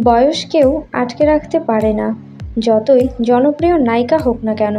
বয়স কেউ আটকে রাখতে পারে না, যতই জনপ্রিয় নায়িকা হোক না কেন।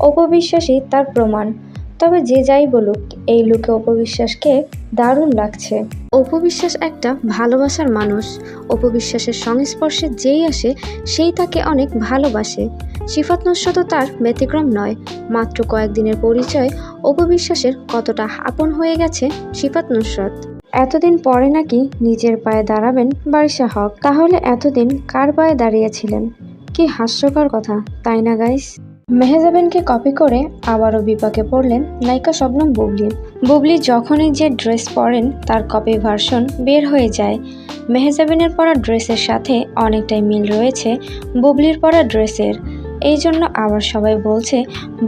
অপবিশ্বাসী তার প্রমাণ। তবে যে যাই বলুক, এই লুকে অপবিশ্বাসকে দারুণ লাগছে। অপবিশ্বাস একটা ভালোবাসার মানুষ। অপবিশ্বাসের সংস্পর্শে যেই আসে, সেই তাকে অনেক ভালোবাসে। সিফাত নুসরত তার ব্যতিক্রম নয়। মাত্র কয়েকদিনের পরিচয়, অপবিশ্বাসের কতটা আপন হয়ে গেছে সিফাত নুসরত এতদিন পরে নাকি নিজের পায়ে দাঁড়াবেন বারিশা হক। তাহলে এতদিন কার পায়ে দাঁড়িয়েছিলেন? কি হাস্যকর কথা, তাই না, গাইস? মেহেজাবিনকে কপি করে আবারও বিপাকে পড়লেন নায়িকা শবনম বুবলি। বুবলি যখনই যে ড্রেস পরেন, তার কপি ভার্সন বের হয়ে যায়। মেহেজাবিনের পরা ড্রেসের সাথে অনেকটাই মিল রয়েছে বুবলির পরা ড্রেসের। এই জন্য আবার সবাই বলছে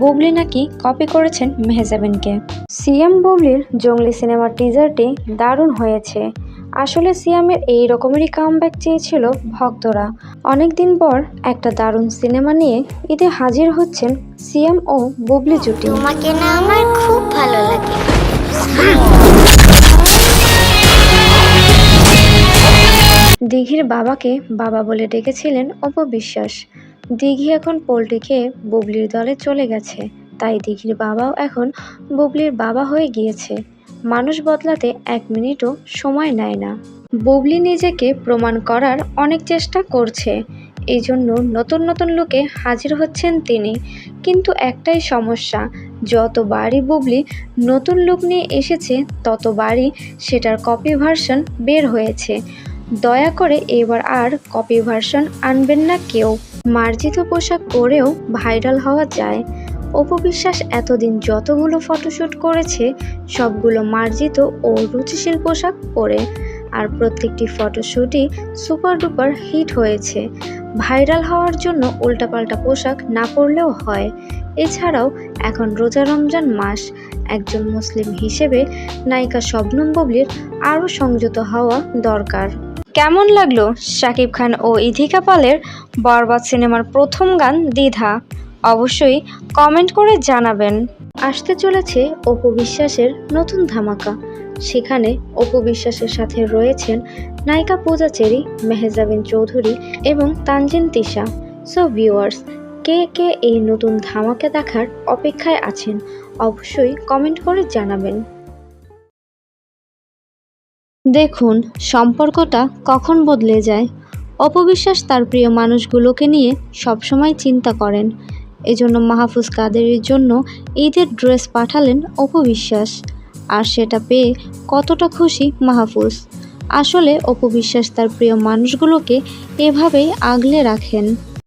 বুবলি নাকি কপি করেছেন মেহেজাবিনকে। সিএম বুবলির জঙ্গলি সিনেমার টিজারটি দারুণ হয়েছে। আসলে সিয়ামের এই রকমেরই কামব্যাক চেয়েছিল ভক্তরা। অনেকদিন পর একটা দারুণ সিনেমা নিয়ে ঈদে হাজির হচ্ছেন সিয়াম ও বুবলি জুটি। তোমাকে না আমার খুব ভালো লাগে। দিঘির বাবাকে বাবা বলে ডেকেছিলেন অপবিশ্বাস। দিঘি এখন পোলট্রি খেয়ে বুবলির দলে চলে গেছে। তাই দিঘির বাবাও এখন বুবলির বাবা হয়ে গিয়েছে। মানুষ বদলাতে এক মিনিটও সময় নেয় না। বুবলি নিজেকে প্রমাণ করার অনেক চেষ্টা করছে। এই জন্য নতুন নতুন লোকে হাজির হচ্ছেন তিনি। কিন্তু একটাই সমস্যা, যতবারই বুবলি নতুন লোক নিয়ে এসেছে, ততবারই সেটার কপি ভার্সন বের হয়েছে। দয়া করে এবার আর কপি ভার্সন আনবেন না কেউ। মার্জিত পোশাক পরেও ভাইরাল হওয়া যায়। অপবিশ্বাস এতদিন যতগুলো ফটোশ্যুট করেছে, সবগুলো মার্জিত ও রুচিশীল পোশাক পরে, আর প্রত্যেকটি ফটোশ্যুটই সুপার ডুপার হিট হয়েছে। ভাইরাল হওয়ার জন্য উল্টাপাল্টা পোশাক না পরলেও হয়। এছাড়াও, এখন রোজা রমজান মাস, একজন মুসলিম হিসেবে নায়িকা শবনম বুবলির আরও সংযত হওয়া দরকার। কেমন লাগল শাকিব খান ও ইধিকা পালের বরবাদ সিনেমার প্রথম গান দ্বিধা? অবশ্যই কমেন্ট করে জানাবেন। আসতে চলেছে অপু বিশ্বাসের নতুন ধামাকা। সেখানে অপু বিশ্বাসের সাথে রয়েছেন নায়িকা পূজা চেরি, মেহজাবিন চৌধুরী এবং তানজিন তিশা। সো ভিউয়ার্স কে কে এই নতুন ধামাকা দেখার অপেক্ষায় আছেন, অবশ্যই কমেন্ট করে জানাবেন। দেখুন, সম্পর্কটা কখন বদলে যায়? অপবিশ্বাস তার প্রিয় মানুষগুলোকে নিয়ে সবসময় চিন্তা করেন। এজন্য মাহফুজ কাদেরের জন্য ঈদের ড্রেস পাঠালেন অপবিশ্বাস। আর সেটা পেয়ে কতটা খুশি মাহফুজ। আসলে অপবিশ্বাস তার প্রিয় মানুষগুলোকে এভাবেই আগলে রাখেন।